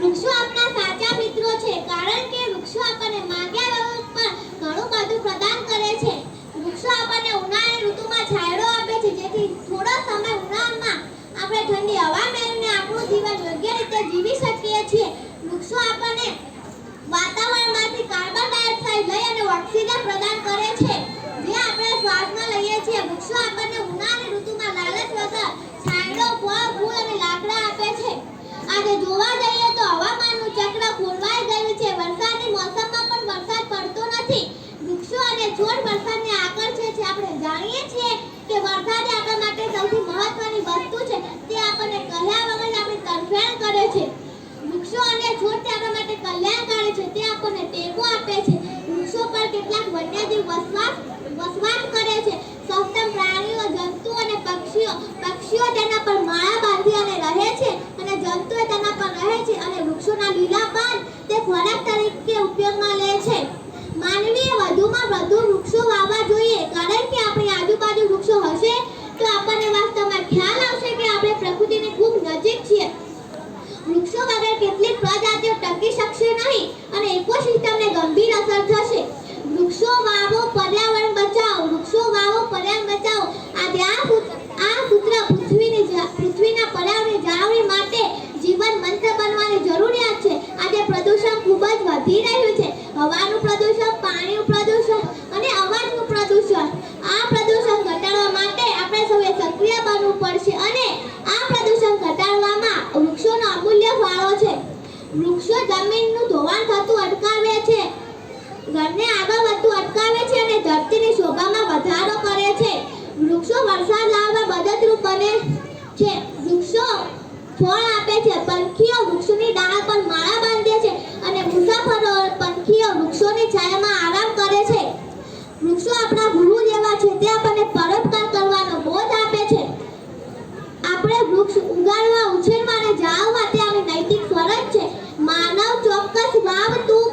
વૃક્ષો આપણા સાચા મિત્રો છે, કારણ કે વૃક્ષો આપણને માંગ્યા વગર પણ ઘણું બધું પ્રદાન કરે છે. વૃક્ષો આપણને ઉનાળાની ઋતુમાં છાયડો આપે છે, જેથી થોડો સમય ઉનાળામાં આપણે ઠંડી હવા મેળવીને આપણું જીવન યોગ્ય રીતે જીવી શકીએ છીએ. વૃક્ષો આપણને વાતાવરણમાંથી કાર્બન ડાયોક્સાઇડ લઈ અને ઓક્સિજન પ્રદાન કરે છે. જે આપણે શ્વાસમાં લઈએ છીએ, વૃક્ષો આપણને ઉનાળાની ઋતુમાં લાલચ વગર છાયડો, ફળ, ફૂલ અને લાકડા આપે છે. આજે જોવા જઈએ વન્યજીવ વસવાટ વસવાટ કરે છે. સસ્તન પ્રાણીઓ, જંતુઓ અને પક્ષીઓ. પક્ષીઓ તેના પર માળા બાંધી અને રહે છે અને જંતુઓ તેના પર રહે છે અને વૃક્ષોના લીલા પાન તે ખોરાક તરીકે ઉપયોગમાં લે છે. માનવીએ વધુમાં વધુ વૃક્ષો વાવવા જોઈએ. કારણ કે આપણી આજુબાજુ વૃક્ષો હશે તો આપણને વાસ્તવમાં ખ્યાલ આવશે કે આપણે પ્રકૃતિની ખૂબ નજીક છીએ. વૃક્ષો વગર કેટલીક પ્રજાતિઓ ટકી શકશે નહીં અને ઇકોસિસ્ટમને ગંભીર અસર થશે. વૃક્ષો વાવો પર્યાવરણ બચાવો વૃક્ષો વાવો પર્યાવરણ બચાવો. આ સૂત્ર આ સૂત્ર પૃથ્વીની પૃથ્વીના પર્યાવરણની જાળવણી માટે જીવન મંત્ર બનવાની જરૂરિયાત છે. આજે પ્રદૂષણ ખૂબ જ વધી રહ્યું છે. હવાનું પ્રદૂષણ, પાણીનું પ્રદૂષણ અને અવાજનું પ્રદૂષણ. આ પ્રદૂષણ ઘટાડવા માટે આપણે સૌએ સક્રિય બનવું પડશે અને આ પ્રદૂષણ ઘટાડવામાં વૃક્ષોનો અમૂલ્ય ફાળો છે. વૃક્ષો જમીનનું ધોવાણ થતું અટકાવે છે. ઘરને આગળ વધતું અટકાવે છે અને ધરતીની શોભામાં વધારો કરે છે વૃક્ષો વરસાદ લાવવા મદદરૂપ બને છે. વૃક્ષો ફળ આપે છે, પંખીઓ વૃક્ષોની ડાળ પર માળા બાંધે છે અને મુસાફરો પંખીઓ વૃક્ષોની છાયામાં આરામ કરે છે. વૃક્ષો આપણા ગુરુ જેવા છે, તે આપણને પરોપકાર કરવાનો બોધ આપે છે. આપણે વૃક્ષ ઉગાડવા, ઉછેરવા અને જાળવવા તે આપણી નૈતિક ફરજ છે. માનવ ચોક્કસ વાવતો